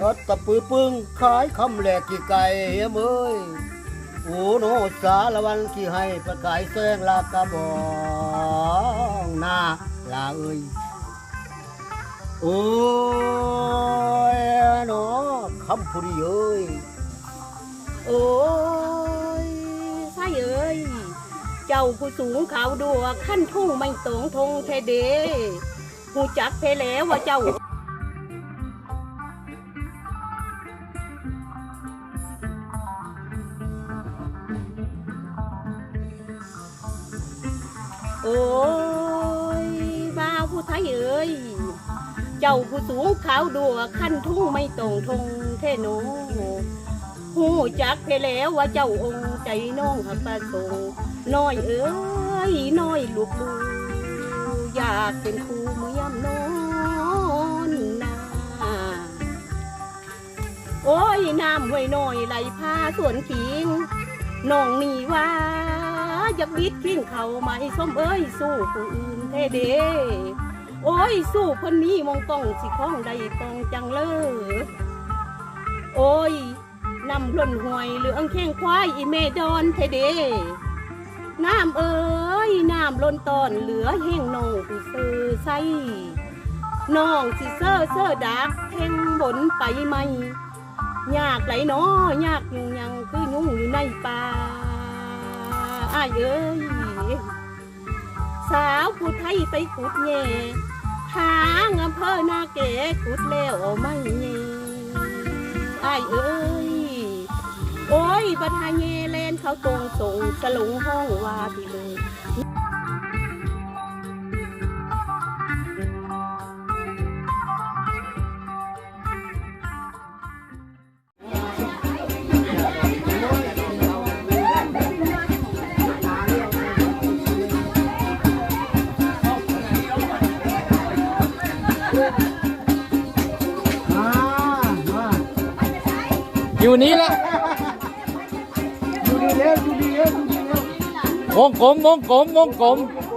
ปือปึงขายคำแหลกกี่ไก่เมยโอ้โนสารวันที่ให้ประกายแสงลากระบองหน้าลาเอ้ยโอ้ยเนาะคำพูดีเอ้ยโอ้ยใช่เอ้ยเจ้าผู้สูงขาวดัวขั้นทุ่งไม่ตรงทงเทเดหูจักเพแล้วว่าเจ้า โอ้ยบ่าวผู้ไทยเอ้ย เจ้าผู้สูงขาวดัวขั้นทุ่งไม่ตรงทงเทโนหูจักเพแล้วว่าเจ้าองค์ใจน้องหักประสงค์น้อยเอ้ยน้อยลูกลูอยากเป็นครูเมื่อยามนอนนาโอ้ยน้ำห้วยน้อยไหลพาสวนขิงน้องนี่ว่า อยากบิดขิ้งเขาไหมส้มเอ้ยสู้ผู้อื่นเทเดโอ้ยสู้คนนี้มองต้องสิข้องใดปองจังเลยโอ้ยนำล้นหวยเหลืองแข้งควายอีเมดอนเทเดน้ำเอ้ยน้ำล้นตอนเหลือแห้งนองผู้เซอใส่น้องสิเซอเซอดักแห้งบนไปไหมยากไหลน้อยากยุ่งยังคือยุ่งอยู่ในป่า อ้ายเอ้ยสาวผู้ไทยไปกุดแย่ทางอำเภอนาเกกุดแล้วไม่เย่อ้ายเอ้ย โอ้ยบัทาแย่แลนเขาตรงส่งสลงห้องว่าพี่เลย อยู่นี้ละดูดีแล้วดูดีแล้วดูดีแล้ววงกลมวงกลมวงกลมโ